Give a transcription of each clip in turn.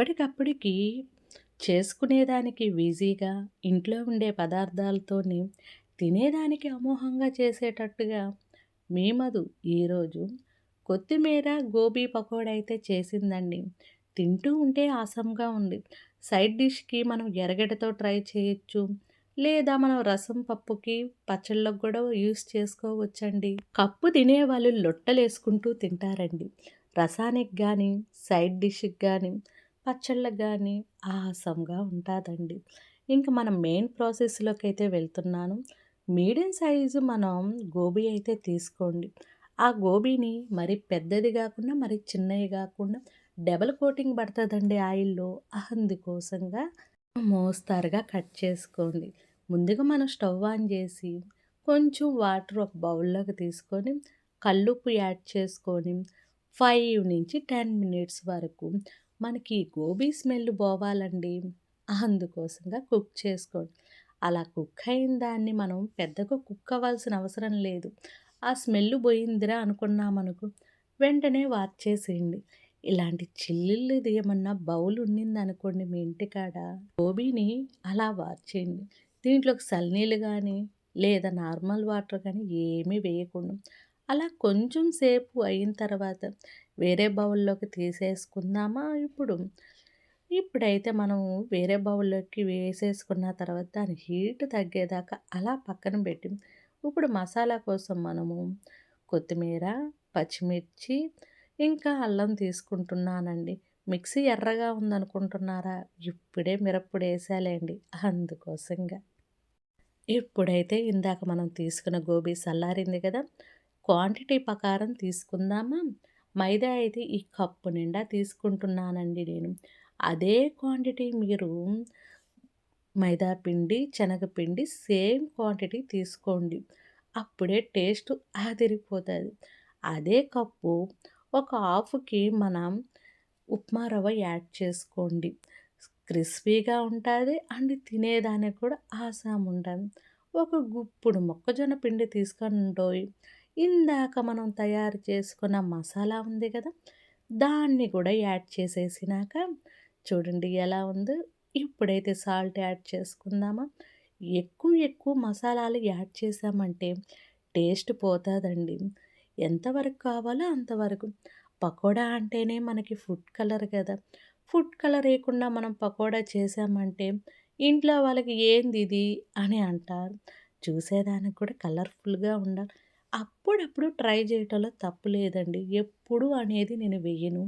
ఎప్పటికప్పటికి చేసుకునేదానికి ఈజీగా ఇంట్లో ఉండే పదార్థాలతోని తినేదానికి అమోహంగా చేసేటట్టుగా మీ మధు ఈరోజు కొత్తిమీర గోబీ పకోడా అయితే చేసిందండి. తింటూ ఉంటే ఆసంగా ఉంది. సైడ్ డిష్కి మనం ఎరగడతో ట్రై చేయొచ్చు. లేదా మనం రసం పప్పుకి పచ్చళ్ళకు కూడా యూస్ చేసుకోవచ్చండి. కప్పు తినే వాళ్ళు లొట్టలేసుకుంటూ తింటారండి. రసానికి కానీ సైడ్ డిష్కి కానీ పచ్చళ్ళకు కానీ ఆసంగా ఉంటుందండి. ఇంకా మనం మెయిన్ ప్రాసెస్లోకి అయితే వెళ్తున్నాను. మీడియం సైజు మనం గోబీ అయితే తీసుకోండి. ఆ గోబీని మరి పెద్దది కాకుండా మరి చిన్నవి కాకుండా డబల్ కోటింగ్ పడుతుందండి ఆయిల్లో. అందుకోసంగా మోస్తారుగా కట్ చేసుకోండి. ముందుగా మనం స్టవ్ ఆన్ చేసి కొంచెం వాటర్ ఒక బౌల్లోకి తీసుకొని కల్లుప్పు యాడ్ చేసుకొని ఫైవ్ నుంచి టెన్ మినిట్స్ వరకు మనకి గోబీ స్మెల్ పోవాలండి. అందుకోసంగా కుక్ చేసుకోండి. అలా కుక్ అయిన దాన్ని మనం పెద్దగా కుక్ అవ్వాల్సిన అవసరం లేదు. ఆ స్మెల్ పోయిందిరా అనుకున్నామనుకో వెంటనే వార్చేసేయండి ఇలాంటి చిల్లుది ఏమన్నా బౌల్ ఉండిందనుకోండి మీ ఇంటికాడ గోబీని అలా వార్చేయండి దీంట్లోకి సల్నీళ్ళు కానీ లేదా నార్మల్ వాటర్ కానీ ఏమీ వేయకుండా అలా కొంచెం సేపు అయిన తర్వాత వేరే బౌల్లోకి తీసేసుకుందామా ఇప్పుడు? ఇప్పుడైతే మనం వేరే బౌల్లోకి వేసేసుకున్న తర్వాత దాని హీట్ తగ్గేదాకా అలా పక్కన పెట్టి ఇప్పుడు మసాలా కోసం మనము కొత్తిమీర పచ్చిమిర్చి ఇంకా అల్లం తీసుకుంటున్నానండి. మిక్సీ ఎర్రగా ఉందనుకుంటున్నారా? ఇప్పుడే మిరప్పుడు వేసాలేండి. అందుకోసంగా. ఇప్పుడైతే ఇందాక మనం తీసుకున్న గోబీ చల్లారింది కదా? క్వాంటిటీ ప్రకారం తీసుకుందామా? మైదా అయితే ఈ కప్పు నిండా తీసుకుంటున్నానండి నేను. అదే క్వాంటిటీ మీరు మైదా పిండి శనగపిండి సేమ్ క్వాంటిటీ తీసుకోండి. అప్పుడే టేస్ట్ ఆదిరిపోతుంది అదే కప్పు ఒక హాఫ్కి మనం ఉప్మా రవ్వ యాడ్ చేసుకోండి. క్రిస్పీగా ఉంటుంది అండ్ తినేదానికి కూడా ఆసాం ఉంటుంది. ఒక గుప్పుడు మొక్కజొన్న పిండి తీసుకొని ఇందాక మనం తయారు చేసుకున్న మసాలా ఉంది కదా దాన్ని కూడా యాడ్ చేసేసినాక చూడండి ఎలా ఉందో. ఇప్పుడైతే సాల్ట్ యాడ్ చేసుకుందామా. ఎక్కువ ఎక్కువ మసాలాలు యాడ్ చేసామంటే టేస్ట్ పోతుందండి. ఎంతవరకు కావాలో అంతవరకు పకోడా అంటేనే మనకి ఫుడ్ కలర్ కదా. ఫుడ్ కలర్ వేయకుండా మనం పకోడా చేసామంటే ఇంట్లో వాళ్ళకి ఏంది ఇది అని అంటారు. చూసేదానికి కూడా కలర్ఫుల్గా ఉండాలి. అప్పుడప్పుడు ట్రై చేయటంలో తప్పు లేదండి. ఎప్పుడు అనేది నేను వేయను.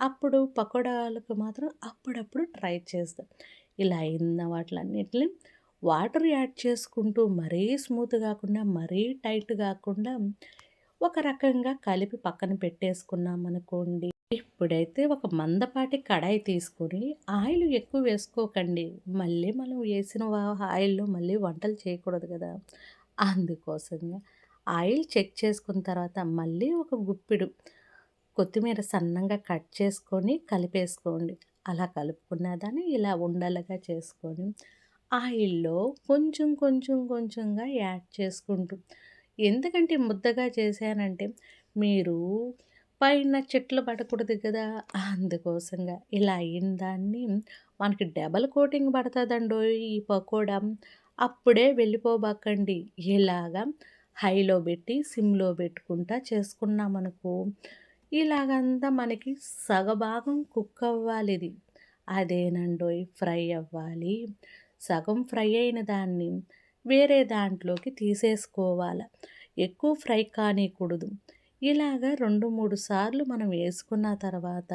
అప్పుడు పకోడాలకు మాత్రం అప్పుడప్పుడు ట్రై చేస్తాను ఇలా అయిన వాటిలన్నిటిని. వాటర్ యాడ్ చేసుకుంటూ మరీ స్మూత్ కాకుండా మరీ టైట్ కాకుండా ఒక రకంగా కలిపి పక్కన పెట్టేసుకున్నాం అనుకోండి. ఇప్పుడైతే ఒక మందపాటి కడాయి తీసుకొని ఆయిల్ ఎక్కువ వేసుకోకండి. మళ్ళీ మనం వేసిన ఆయిల్లో మళ్ళీ వంటలు చేయకూడదు కదా. అందుకోసంగా ఆయిల్ చెక్ చేసుకున్న తర్వాత మళ్ళీ ఒక గుప్పిడు. కొత్తిమీర సన్నంగా కట్ చేసుకొని కలిపేసుకోండి. అలా కలుపుకున్న దాన్ని ఇలా ఉండలుగా చేసుకొని ఆయిల్లో కొంచెం కొంచెం కొంచెంగా యాడ్ చేసుకుంటూ. ఎందుకంటే ముద్దగా చేశానంటే మీరు పైన చెట్లు పడకూడదు కదా? అందుకోసంగా ఇలా అయిన దాన్ని మనకి డబల్ కోటింగ్ పడుతుందండో ఈ పకోడా? అప్పుడే వెళ్ళిపోబాకండి. ఇలాగా హైలో పెట్టి సిమ్లో పెట్టుకుంటా చేసుకున్నామనుకో ఇలాగంతా మనకి సగభాగం కుక్ అవ్వాలి ఇది అదేనండోయ్ ఫ్రై అవ్వాలి. సగం ఫ్రై అయిన దాన్ని వేరే దాంట్లోకి తీసేసుకోవాలి. ఎక్కువ ఫ్రై కానికూడదు. ఇలాగ రెండు మూడు సార్లు మనం వేసుకున్న తర్వాత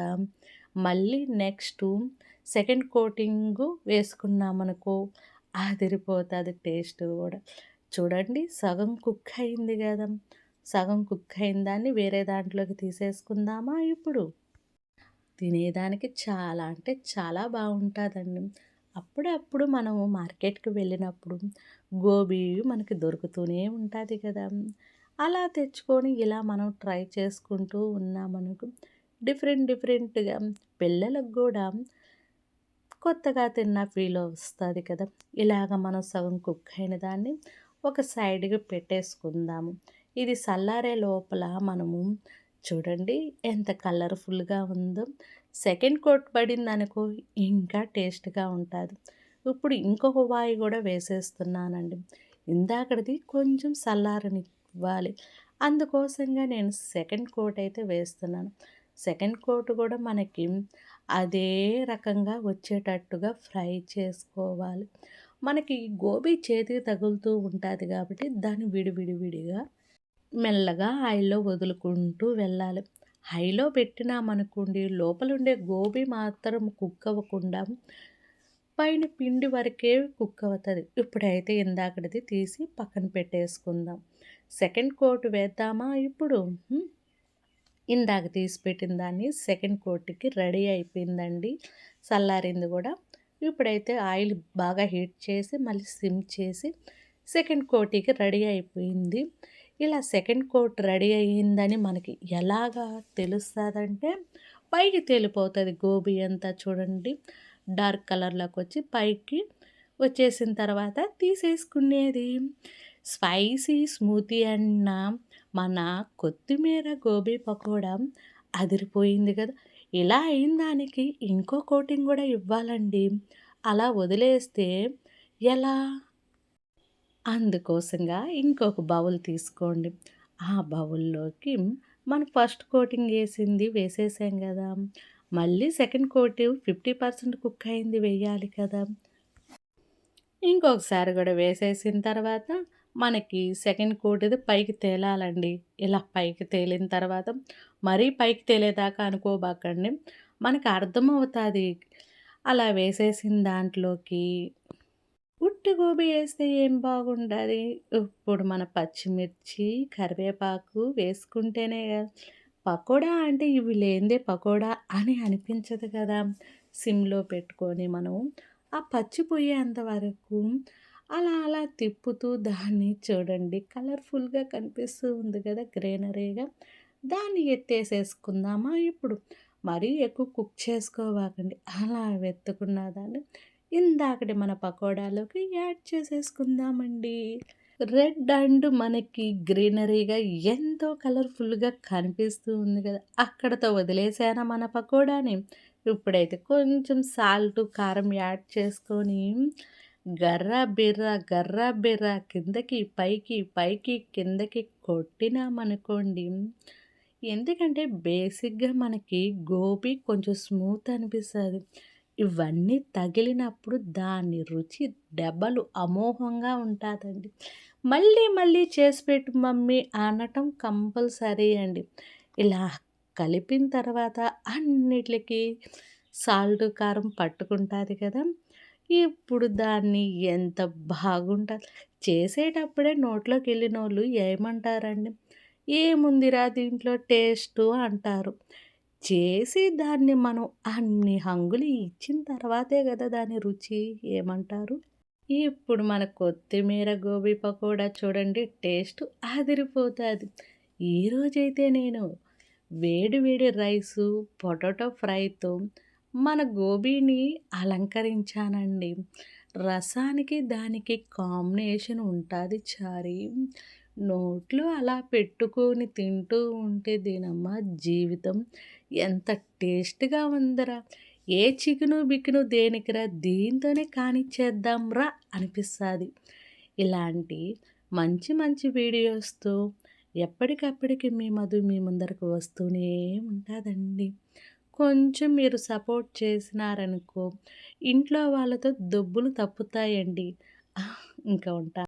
మళ్ళీ నెక్స్ట్ సెకండ్ కోటింగ్ వేసుకున్నామనుకో అదిరిపోతుంది టేస్ట్ కూడా. చూడండి సగం కుక్ అయింది కదా సగం కుక్ అయిన దాన్ని వేరే దాంట్లోకి తీసేసుకుందామా ఇప్పుడు? తినేదానికి చాలా అంటే చాలా బాగుంటుందండి అప్పుడప్పుడు మనము మార్కెట్కి వెళ్ళినప్పుడు గోబీ మనకి దొరుకుతూనే ఉంటుంది కదా. అలా తెచ్చుకొని ఇలా మనం ట్రై చేసుకుంటూ ఉన్నామనుకో డిఫరెంట్ డిఫరెంట్గా పిల్లలకు కూడా కొత్తగా తిన్న ఫీల్ వస్తుంది కదా. ఇలాగ మనం సగం కుక్ అయిన దాన్ని ఒక సైడ్కి పెట్టేసుకుందాము. ఇది చల్లారే లోపల మనము చూడండి ఎంత కలర్ఫుల్గా ఉందో. సెకండ్ కోట్ పడిందనుకో ఇంకా టేస్ట్గా ఉంటుంది. ఇప్పుడు ఇంకొక వాయి కూడా వేసేస్తున్నానండి. ఇందాకడిది కొంచెం చల్లారనివ్వాలి అందుకోసంగా నేను సెకండ్ కోట్ అయితే వేస్తున్నాను. సెకండ్ కోట్ కూడా మనకి అదే రకంగా వచ్చేటట్టుగా ఫ్రై చేసుకోవాలి. మనకి గోబీ చేతికి తగులుతూ ఉంటుంది కాబట్టి దాన్ని విడివిడి విడిగా మెల్లగా ఆయిల్లో వదులుకుంటూ వెళ్ళాలి. హైలో పెట్టినామనుకోండి లోపల ఉండే గోబీ మాత్రం కుక్ అవ్వకుండా పైన పిండి వరకే కుక్ అవుతుంది ఇప్పుడైతే ఇందాకటిది తీసి పక్కన పెట్టేసుకుందాం. సెకండ్ కోట్ వేద్దామా ఇప్పుడు? ఇందాక తీసి పెట్టిన దాన్ని సెకండ్ కోట్కి రెడీ అయిపోయిందండి. చల్లారింది కూడా ఇప్పుడైతే ఆయిల్ బాగా హీట్ చేసి మళ్ళీ సిమ్ చేసి సెకండ్ కోటికి రెడీ అయిపోయింది. ఇలా సెకండ్ కోట్ రెడీ అయ్యిందని మనకి ఎలాగా తెలుస్తుందంటే పైకి తేలిపోతుంది గోబీ అంతా చూడండి. డార్క్ కలర్లోకి వచ్చి పైకి వచ్చేసిన తర్వాత తీసేసుకునేది. స్పైసీ స్మూతీ అన్న మన కొత్తిమీర గోబీ పకోడా అదిరిపోయింది కదా. ఇలా అయిన దానికి ఇంకో కోటింగ్ కూడా ఇవ్వాలండి. అలా వదిలేస్తే ఎలా? అందుకోసంగా ఇంకొక బౌల్ తీసుకోండి. ఆ బౌల్లోకి మనం ఫస్ట్ కోటింగ్ వేసింది వేసేసాం కదా. మళ్ళీ second coating fifty percent cook అయింది వేయాలి కదా. ఇంకొకసారి కూడా వేసేసిన తర్వాత మనకి సెకండ్ కోటిది పైకి తేలాలండి. ఇలా పైకి తేలిన తర్వాత మరీ పైకి తేలేదాకా అనుకోబాకండి. మనకు అర్థమవుతుంది. అలా వేసేసిన దాంట్లోకి ఉట్టి గోబీ వేస్తే ఏం బాగుంటుంది ఇప్పుడు మన పచ్చిమిర్చి కరివేపాకు వేసుకుంటేనే కదా. పకోడా అంటే ఇవి లేనిదే పకోడా అని అనిపించదు కదా. సిమ్లో పెట్టుకొని మనం ఆ పచ్చి పోయేంత వరకు అలా అలా తిప్పుతూ దాన్ని చూడండి. కలర్ఫుల్గా కనిపిస్తూ ఉంది కదా గ్రీనరీగా. దాన్ని ఎత్తేసేసుకుందామా ఇప్పుడు? మరీ ఎక్కువ కుక్ చేసుకోవాకండి. అలా వెత్తుకున్న దాన్ని ఇందాకటి మన పకోడాలోకి యాడ్ చేసేసుకుందామండి. రెడ్ అండ్ మనకి గ్రీనరీగా ఎంతో కలర్ఫుల్గా కనిపిస్తూ ఉంది కదా. అక్కడతో వదిలేసానా మన పకోడాని? ఇప్పుడైతే కొంచెం సాల్ట్ కారం యాడ్ చేసుకొని గర్ర బిర్ర గర్ర బిర్ర కిందకి పైకి పైకి కిందకి కొట్టినామనుకోండి ఎందుకంటే బేసిక్గా మనకి గోబీ కొంచెం స్మూత్ అనిపిస్తుంది. ఇవన్నీ తగిలినప్పుడు దాని రుచి డబ్బలు అమోఘంగా ఉంటుందండి. మళ్ళీ మళ్ళీ చేసి పెట్టు మమ్మీ అనటం కంపల్సరీ అండి. ఇలా కలిపిన తర్వాత అన్నిటికి సాల్ట్ కారం పట్టుకుంటుంది కదా. ఇప్పుడు దాన్ని ఎంత బాగుంటుంది. చేసేటప్పుడే నోట్లోకి వెళ్ళిన వాళ్ళు ఏమంటారండి? ఏముందిరా దీంట్లో టేస్టు అంటారు. చేసి దాన్ని మనం అన్ని హంగులు ఇచ్చిన తర్వాతే కదా దాని రుచి ఏమంటారు? ఇప్పుడు మన కొత్తిమీర గోబీ పకోడా చూడండి టేస్ట్ అదిరిపోతుంది. ఈరోజైతే నేను వేడి వేడి రైసు పొటాటో ఫ్రైతో మన గోబీని అలంకరించానండి. రసానికి దానికి కాంబినేషన్ ఉంటుంది చారీ. నోట్లో అలా పెట్టుకొని తింటూ ఉంటే దీనమ్మ జీవితం ఎంత టేస్ట్గా ఉందిరా. ఏ చికెను బిక్కును దేనికిరా దీంతోనే కానిచ్చేద్దాం రా అనిపిస్తుంది. ఇలాంటి మంచి మంచి వీడియోస్తో ఎప్పటికప్పటికి మీ మధు మీ ముందరకు వస్తూనే ఉంటుందండి. కొంచెం మీరు సపోర్ట్ చేసినారనుకో ఇంట్లో వాళ్ళతో దొబ్బులు తప్పుతాయండి. ఇంకా ఉంటా